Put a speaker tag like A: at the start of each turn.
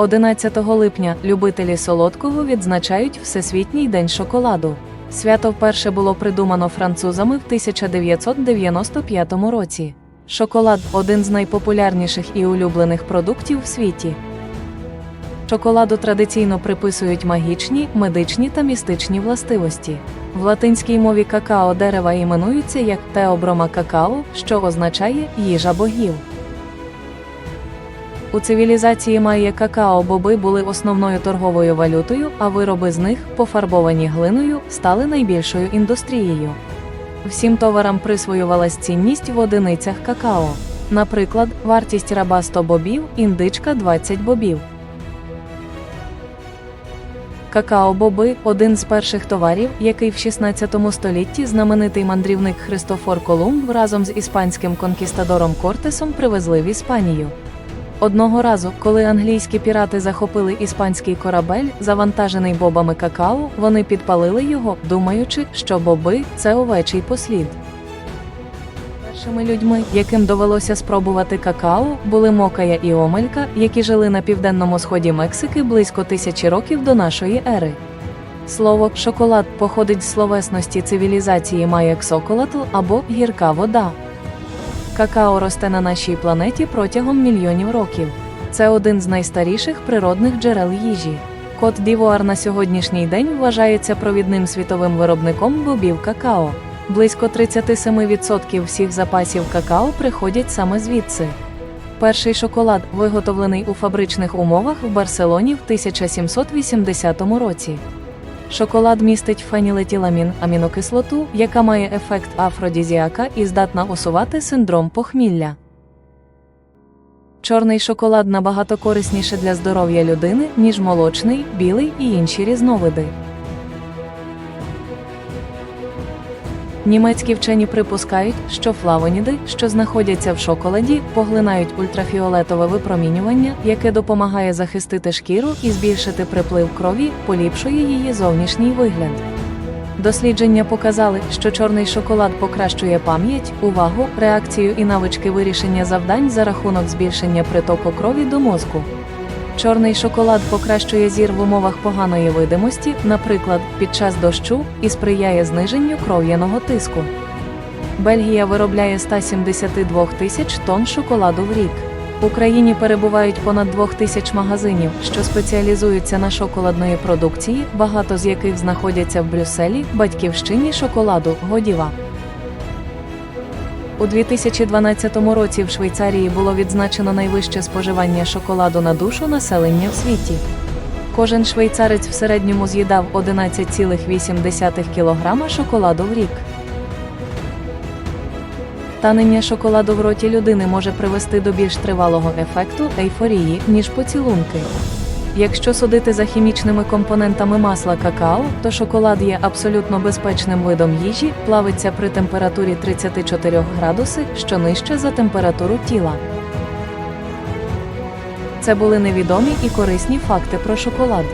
A: 11 липня любителі солодкого відзначають Всесвітній день шоколаду. Свято вперше було придумано французами в 1995 році. Шоколад один з найпопулярніших і улюблених продуктів в світі. Шоколаду традиційно приписують магічні, медичні та містичні властивості. В латинській мові какао дерева іменуються як теоброма какао, що означає їжа богів. У цивілізації майя какао-боби були основною торговою валютою, а вироби з них, пофарбовані глиною, стали найбільшою індустрією. Всім товарам присвоювалась цінність в одиницях какао. Наприклад, вартість раба 100 бобів, індичка 20 бобів. Какао-боби один з перших товарів, який в 16 столітті знаменитий мандрівник Христофор Колумб разом з іспанським конкістадором Кортесом привезли в Іспанію. Одного разу, коли англійські пірати захопили іспанський корабель, завантажений бобами какао, вони підпалили його, думаючи, що боби це овечий послід. Першими людьми, яким довелося спробувати какао, були Мокая і Омелька, які жили на південному сході Мексики близько тисячі років до нашої ери. Слово шоколад походить з словесності цивілізації Маяксоколатл або гірка вода. Какао росте на нашій планеті протягом мільйонів років. Це один з найстаріших природних джерел їжі. Кот Дівуар на сьогоднішній день вважається провідним світовим виробником бобів какао. Близько 37% всіх запасів какао приходять саме звідси. Перший шоколад, виготовлений у фабричних умовах в Барселоні в 1780 році. Шоколад містить фенілетіламін амінокислоту, яка має ефект афродізіака і здатна усувати синдром похмілля. Чорний шоколад набагато корисніше для здоров'я людини, ніж молочний, білий і інші різновиди. Німецькі вчені припускають, що флавоніди, що знаходяться в шоколаді, поглинають ультрафіолетове випромінювання, яке допомагає захистити шкіру і збільшити приплив крові, поліпшує її зовнішній вигляд. Дослідження показали, що чорний шоколад покращує пам'ять, увагу, реакцію і навички вирішення завдань за рахунок збільшення притоку крові до мозку. Чорний шоколад покращує зір в умовах поганої видимості, наприклад, під час дощу, і сприяє зниженню кров'яного тиску. Бельгія виробляє 172 тисяч тонн шоколаду в рік. В Україні перебувають понад 2 тисяч магазинів, що спеціалізуються на шоколадної продукції, багато з яких знаходяться в Брюсселі, батьківщині шоколаду Годіва. У 2012 році в Швейцарії було відзначено найвище споживання шоколаду на душу населення в світі. Кожен швейцарець в середньому з'їдав 11,8 кг шоколаду в рік. Танення шоколаду в роті людини може привести до більш тривалого ефекту ейфорії, ніж поцілунки. Якщо судити за хімічними компонентами масла какао, то шоколад є абсолютно безпечним видом їжі, плавиться при температурі 34 градуси, що нижче за температуру тіла. Це були невідомі і корисні факти про шоколад.